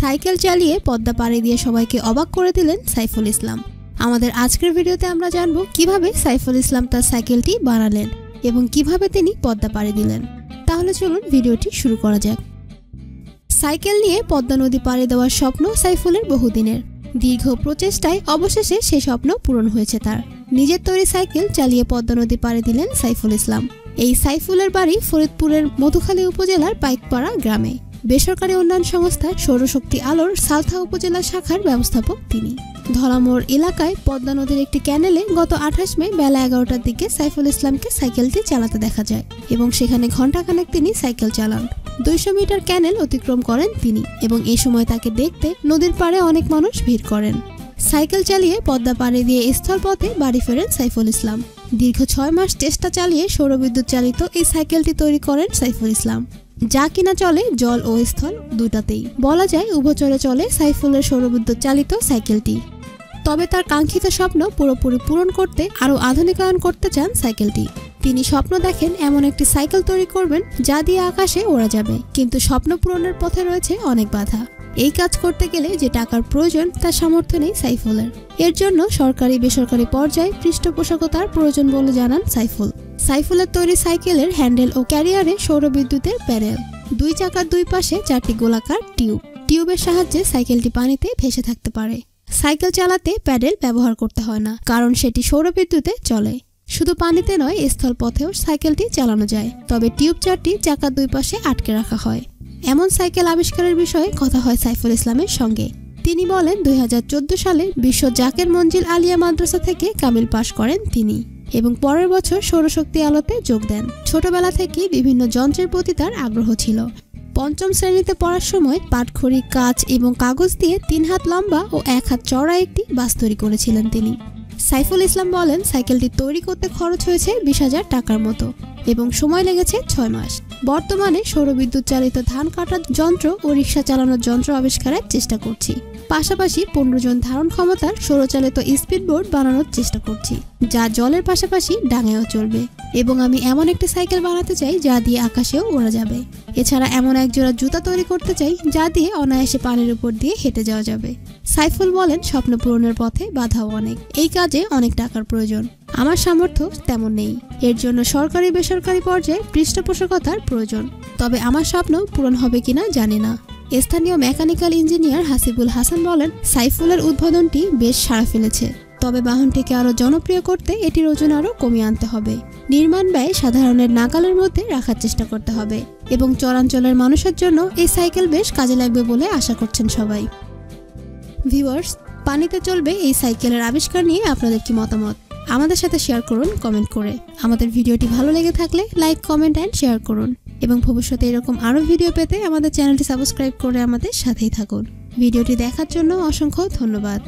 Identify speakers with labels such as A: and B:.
A: Cycle চালিয়ে পদ্মা পাড়ি দিয়ে সবাইকে অবাক করে দিলেন সাইফুল ইসলাম। আমাদের আজকের ভিডিওতে আমরা জানব কীভাবে সাইফুল ইসলাম তার সাইকেলটি বানালেন এবং কীভাবে তিনি পদ্মা পাড়ি দিলেন। তাহলে চলুন ভিডিওটি শুরু করা যাক। সাইকেল নিয়ে পদ্মা নদী পাড়ি দেওয়ার স্বপ্ন সাইফুলের বহুদিনের। দীর্ঘ প্রচেষ্টায় অবশেষে সেই স্বপ্ন পূরণ হয়েছে তার। নিজের তৈরি সাইকেল চালিয়ে পদ্মা নদী পাড়ি দিলেন সাইফুল ইসলাম। এই সাইফুলের বাড়ি ফরিদপুরের মধুখালী উপজেলার পাইকপাড়া গ্রামে। বেসরকারি উন্নয়ন সংস্থা সৌরশক্তি আলোর সালথা উপজেলা শাখার ব্যবস্থাপক তিনি। ধলামোড় এলাকায় পদ্মা নদীর একটি ক্যানেলে গত আঠাশ মে বেলা এগারোটার দিকে সাইফুল ইসলামকে সাইকেলটি চালাতে দেখা যায় এবং সেখানে ঘণ্টাখানেক তিনি সাইকেল চালান। দুইশো মিটার ক্যানেল অতিক্রম করেন তিনি এবং এ সময় তাকে দেখতে নদীর পাড়ে অনেক মানুষ ভিড় করেন। সাইকেল চালিয়ে পদ্মা পাড়ে দিয়ে স্থলপথে বাড়ি ফেরেন সাইফুল ইসলাম। দীর্ঘ ছয় মাস চেষ্টা চালিয়ে সৌরবিদ্যুৎ চালিত এই সাইকেলটি তৈরি করেন সাইফুল ইসলাম। যা কিনা চলে জল ও স্থল দুটাতেই। বলা যায়, উভচরে চলে সাইফুলের সৌরবিদ্যুৎ চালিত সাইকেলটি। তবে তার কাঙ্ক্ষিত স্বপ্ন পুরোপুরি পূরণ করতে আরও আধুনিকায়ন করতে চান সাইকেলটি। তিনি স্বপ্ন দেখেন এমন একটি সাইকেল তৈরি করবেন যা দিয়ে আকাশে ওড়া যাবে। কিন্তু স্বপ্ন পূরণের পথে রয়েছে অনেক বাধা। এই কাজ করতে গেলে যে টাকার প্রয়োজন, তার সামর্থ্য নেই সাইফুলের। এর জন্য সরকারি বেসরকারি পর্যায়ে পৃষ্ঠপোষকতার প্রয়োজন বলে জানান সাইফুল। সাইফুলের তৈরি সাইকেলের হ্যান্ডেল ও ক্যারিয়ারে সৌরবিদ্যুতের প্যানেল দুই চাকার দুই পাশে চারটি গোলাকার টিউব। টিউবের সাহায্যে সাইকেলটি পানিতে ভেসে থাকতে পারে। সাইকেল চালাতে প্যাডেল ব্যবহার করতে হয় না, কারণ সেটি সৌরবিদ্যুতে চলে। শুধু পানিতে নয়, স্থল পথেও সাইকেলটি চালানো যায়, তবে টিউব চারটি চাকার দুই পাশে আটকে রাখা হয়। এমন সাইকেল আবিষ্কারের বিষয়ে কথা হয় সাইফুল ইসলামের সঙ্গে। তিনি বলেন, দুই হাজার চোদ্দ সালে বিশ্ব জাকের মঞ্জিল আলিয়া মাদ্রাসা থেকে কামিল পাশ করেন তিনি। এবং পরের বছর সৌরশক্তি আলোতে যোগ দেন। ছোটবেলা থেকেই বিভিন্ন যন্ত্রের প্রতি তার আগ্রহ ছিল। পঞ্চম শ্রেণীতে পড়ার সময় পাটখড়ি, কাঁচ এবং কাগজ দিয়ে তিন হাত লম্বা ও এক হাত চড়া একটি বাস তৈরি করেছিলেন তিনি। সাইফুল ইসলাম বলেন, সাইকেলটি তৈরি করতে খরচ হয়েছে বিশ হাজার টাকার মতো এবং সময় লেগেছে ছয় মাস। বর্তমানে সৌরবিদ্যুৎ চালিত ধান কাটার যন্ত্র ও রিক্সা চালানোর যন্ত্র আবিষ্কারের চেষ্টা করছি। পাশাপাশি পনেরো জন ধারণ ক্ষমতার সৌরচালিত স্পিড বোর্ড বানানোর চেষ্টা করছি, যা জলের পাশাপাশি ডাঙায়ও চলবে। এবং আমি এমন একটি সাইকেল বানাতে চাই যা দিয়ে আকাশেও ওড়া যাবে। এছাড়া এমন এক জোড়া জুতা তৈরি করতে চাই যা দিয়ে অনায়াসে পানির উপর দিয়ে হেঁটে যাওয়া যাবে। সাইফুল বলেন, স্বপ্ন পূরণের পথে বাধাও অনেক। এই কাজে অনেক টাকার প্রয়োজন। আমার সামর্থ্য তেমন নেই। এর জন্য সরকারি বেসরকারি পর্যায়ে পৃষ্ঠপোষকতার প্রয়োজন। তবে আমার স্বপ্ন পূরণ হবে কিনা জানি না। স্থানীয় মেকানিক্যাল ইঞ্জিনিয়ার হাসিবুল হাসান বলেন, সাইফুলের উদ্বোধনটি বেশ সাড়া ফেলেছে। তবে বাহনটিকে আরও জনপ্রিয় করতে এটির ওজন আরও কমিয়ে আনতে হবে। নির্মাণ ব্যয় সাধারণের নাগালের মধ্যে রাখার চেষ্টা করতে হবে এবং চরাঞ্চলের মানুষের জন্য এই সাইকেল বেশ কাজে লাগবে বলে আশা করছেন সবাই। ভিউয়ার্স, পানিতে চলবে এই সাইকেলের আবিষ্কার নিয়ে আপনাদের কি মতামত? আমাদের সাথে শেয়ার করুন কমেন্ট করে। আমাদের ভিডিওটি ভালো লেগে থাকলে লাইক, কমেন্ট অ্যান্ড শেয়ার করুন এবং ভবিষ্যতে এরকম আরও ভিডিও পেতে আমাদের চ্যানেলটি সাবস্ক্রাইব করে আমাদের সাথেই থাকুন। ভিডিওটি দেখার জন্য অসংখ্য ধন্যবাদ।